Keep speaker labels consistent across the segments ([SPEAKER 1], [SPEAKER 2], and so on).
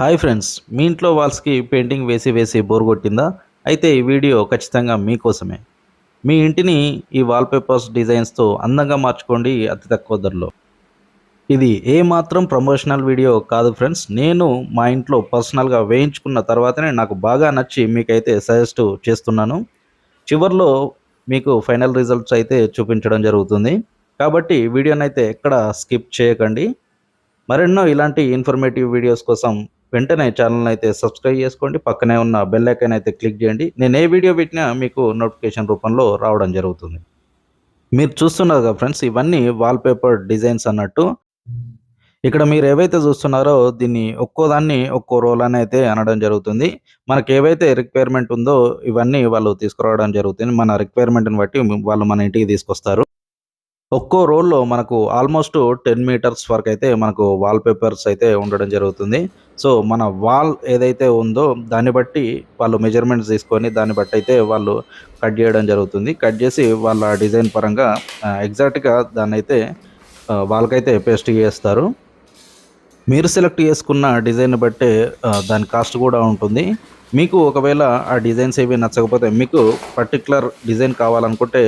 [SPEAKER 1] Hi friends మీ ఇంట్లో వాల్స్కి painting వేసి వేసి బోర్ కొట్టిందా? అయితే ఈ వీడియో ఖచ్చితంగా మీకోసమే. మీ ఇంటిని ఈ వాల్పేపర్స్ డిజైన్స్తో అందంగా మార్చుకోండి అతి తక్కువ ధరలో. ఇది ఏ మాత్రం ప్రమోషనల్ వీడియో కాదు ఫ్రెండ్స్ నేను మా ఇంట్లో పర్సనల్గా వేయించుకున్న తర్వాతనే నాకు బాగా నచ్చి మీకైతే సజెస్ట్ చేస్తున్నాను. చివరిలో మీకు ఫైనల్ రిజల్ట్స్ అయితే చూపించడం జరుగుతుంది. కాబట్టి వీడియోనైతే ఎక్కడ స్కిప్ చేయకండి. మరెన్నో ఇలాంటి ఇన్ఫర్మేటివ్ వీడియోస్ కోసం వెంటనే ఛానల్ అయితే సబ్స్క్రైబ్ చేసుకోండి. పక్కనే ఉన్న బెల్ ఐకాన్ అయితే క్లిక్ చేయండి. నేను ఏ వీడియో పెట్టినా మీకు నోటిఫికేషన్ రూపంలో రావడం జరుగుతుంది. మీరు చూస్తున్నారు కదా ఫ్రెండ్స్ ఇవన్నీ వాల్పేపర్ డిజైన్స్ అన్నట్టు. ఇక్కడ మీరు ఏవైతే చూస్తున్నారో దీన్ని ఒక్కో దాన్ని ఒక్కో రోల్ అని అయితే అనడం జరుగుతుంది. మనకి ఏవైతే రిక్వైర్మెంట్ ఉందో ఇవన్నీ వాళ్ళు తీసుకురావడం జరుగుతుంది. మన రిక్వైర్మెంట్ని బట్టి వాళ్ళు మన ఇంటికి తీసుకొస్తారు. ఒక్కో రోల్లో మనకు ఆల్మోస్ట్ టెన్ మీటర్స్ వరకు అయితే మనకు వాల్ పేపర్స్ అయితే ఉండడం జరుగుతుంది. సో మన వాల్ ఏదైతే ఉందో దాన్ని బట్టి వాళ్ళు మెజర్మెంట్స్ తీసుకొని దాన్ని బట్టి అయితే వాళ్ళు కట్ చేయడం జరుగుతుంది. కట్ చేసి వాళ్ళ డిజైన్ పరంగా ఎగ్జాక్ట్గా దాన్ని అయితే వాళ్ళకైతే పేస్ట్ చేస్తారు. మీరు సెలెక్ట్ చేసుకున్న డిజైన్ బట్టే దాని కాస్ట్ కూడా ఉంటుంది. మీకు ఒకవేళ ఆ డిజైన్స్ ఏవి నచ్చకపోతే మీకు పర్టికులర్ డిజైన్ కావాలనుకుంటే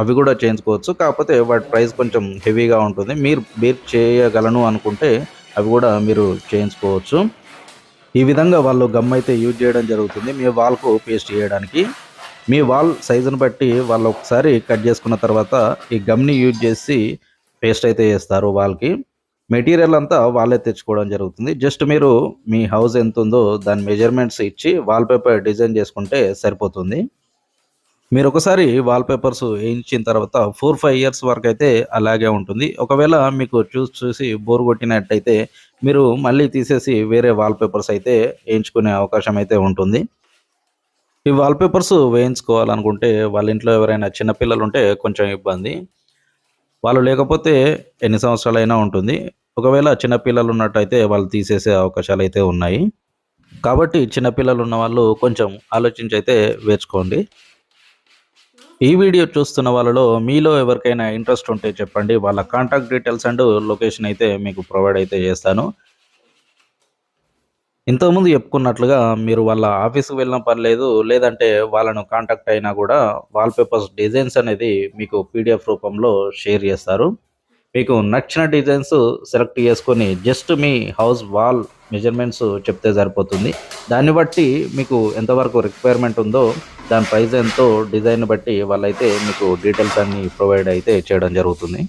[SPEAKER 1] అవి కూడా చేయించుకోవచ్చు. కాకపోతే వాటి ప్రైస్ కొంచెం హెవీగా ఉంటుంది. మీరు బేర్ చేయగలను అనుకుంటే అవి కూడా మీరు చేయించుకోవచ్చు. ఈ విధంగా వాళ్ళు గమ్ అయితే యూజ్ చేయడం జరుగుతుంది. మీ వాల్కు పేస్ట్ చేయడానికి. మీ వాల్ సైజుని బట్టి వాళ్ళు ఒకసారి కట్ చేసుకున్న తర్వాత ఈ గమ్ని యూజ్ చేసి పేస్ట్ అయితే చేస్తారు వాల్కి. మెటీరియల్ అంతా వాళ్ళే తెచ్చుకోవడం జరుగుతుంది. జస్ట్ మీరు మీ హౌస్ ఎంత ఉందో దాని మెజర్మెంట్స్ ఇచ్చి వాల్పేపర్ డిజైన్ చేసుకుంటే సరిపోతుంది. మీరు ఒకసారి వాల్పేపర్స్ వేయించిన తర్వాత ఫోర్ ఫైవ్ ఇయర్స్ వరకు అయితే అలాగే ఉంటుంది. ఒకవేళ మీకు చూసి చూసి బోర్ కొట్టినట్టయితే మీరు మళ్ళీ తీసేసి వేరే వాల్పేపర్స్ అయితే వేయించుకునే అవకాశం అయితే ఉంటుంది. ఈ వాల్పేపర్స్ వేయించుకోవాలనుకుంటే వాళ్ళ ఇంట్లో ఎవరైనా చిన్నపిల్లలు ఉంటే కొంచెం ఇబ్బంది. వాళ్ళు లేకపోతే ఎన్ని సంవత్సరాలైనా ఉంటుంది. ఒకవేళ చిన్నపిల్లలు ఉన్నట్టయితే వాళ్ళు తీసేసే అవకాశాలు అయితే ఉన్నాయి. కాబట్టి చిన్నపిల్లలు ఉన్న వాళ్ళు కొంచెం ఆలోచించి అయితే వేర్చుకోండి ఈ వీడియో చూస్తున్న వాళ్ళలో మీలో ఎవరికైనా ఇంట్రెస్ట్ ఉంటే చెప్పండి. వాళ్ళ కాంటాక్ట్ డీటెయిల్స్ అండ్ లొకేషన్ అయితే మీకు ప్రొవైడ్ అయితే చేస్తాను. ఇంతకుముందు చెప్పుకున్నట్లుగా మీరు వాళ్ళ ఆఫీస్కి వెళ్ళిన పర్లేదు లేదంటే వాళ్ళను కాంటాక్ట్ అయినా కూడా వాల్పేపర్స్ డిజైన్స్ అనేది మీకు పీడిఎఫ్ రూపంలో షేర్ చేస్తారు. మీకు నచ్చిన డిజైన్స్ సెలెక్ట్ చేసుకొని జస్ట్ మీ హౌస్ వాల్ మెజర్మెంట్స్ చెప్తే సరిపోతుంది. దాన్ని బట్టి మీకు ఎంతవరకు రిక్వైర్మెంట్ ఉందో దాని ప్రైస్ ఎంతో డిజైన్ బట్టి వాళ్ళైతే మీకు డీటెయిల్స్ అన్ని ప్రొవైడ్ అయితే చేయడం జరుగుతుంది.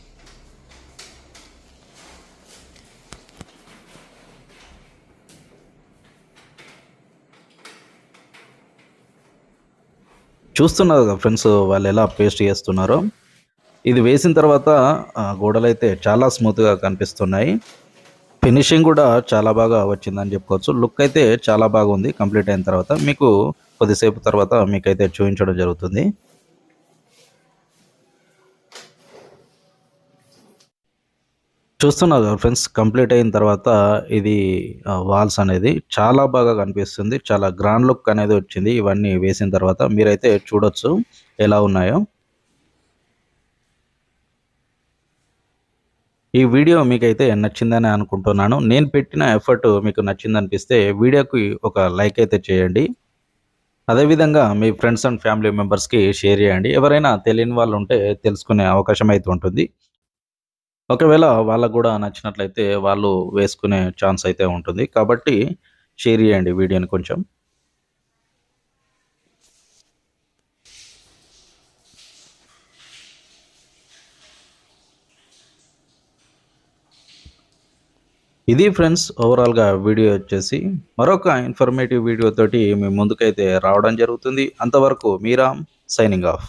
[SPEAKER 1] చూస్తున్నారు కదా ఫ్రెండ్స్ వాళ్ళు ఎలా పేస్ట్ చేస్తున్నారో. ఇది వేసిన తర్వాత గోడలు అయితే చాలా స్మూత్గా కనిపిస్తున్నాయి. ఫినిషింగ్ కూడా చాలా బాగా వచ్చిందని చెప్పుకోవచ్చు. లుక్ అయితే చాలా బాగుంది కంప్లీట్ అయిన తర్వాత. మీకు కొద్దిసేపు తర్వాత మీకైతే చూపించడం జరుగుతుంది. చూస్తున్నారు ఫ్రెండ్స్ కంప్లీట్ అయిన తర్వాత ఇది వాల్స్ అనేది చాలా బాగా కనిపిస్తుంది. చాలా గ్రాండ్ లుక్ అనేది వచ్చింది. ఇవన్నీ వేసిన తర్వాత మీరైతే చూడొచ్చు ఎలా ఉన్నాయో. ఈ వీడియో మీకైతే నచ్చిందని అనుకుంటున్నాను. నేను పెట్టిన ఎఫర్ట్ మీకు నచ్చిందనిపిస్తే వీడియోకి ఒక లైక్ అయితే చేయండి. అదేవిధంగా మీ ఫ్రెండ్స్ అండ్ ఫ్యామిలీ మెంబర్స్కి షేర్ చేయండి. ఎవరైనా తెలియని వాళ్ళు ఉంటే తెలుసుకునే అవకాశం అయితే ఉంటుంది. ఒకవేళ వాళ్ళకు కూడా నచ్చినట్లయితే వాళ్ళు వేసుకునే ఛాన్స్ అయితే ఉంటుంది. కాబట్టి షేర్ చేయండి వీడియోని కొంచెం. ఇది ఫ్రెండ్స్ ఓవరాల్గా వీడియో వచ్చేసి మరొక ఇన్ఫర్మేటివ్ వీడియో తోటి మీ ముందుకైతే రావడం జరుగుతుంది. అంతవరకు మీరామ్ సైనింగ్ ఆఫ్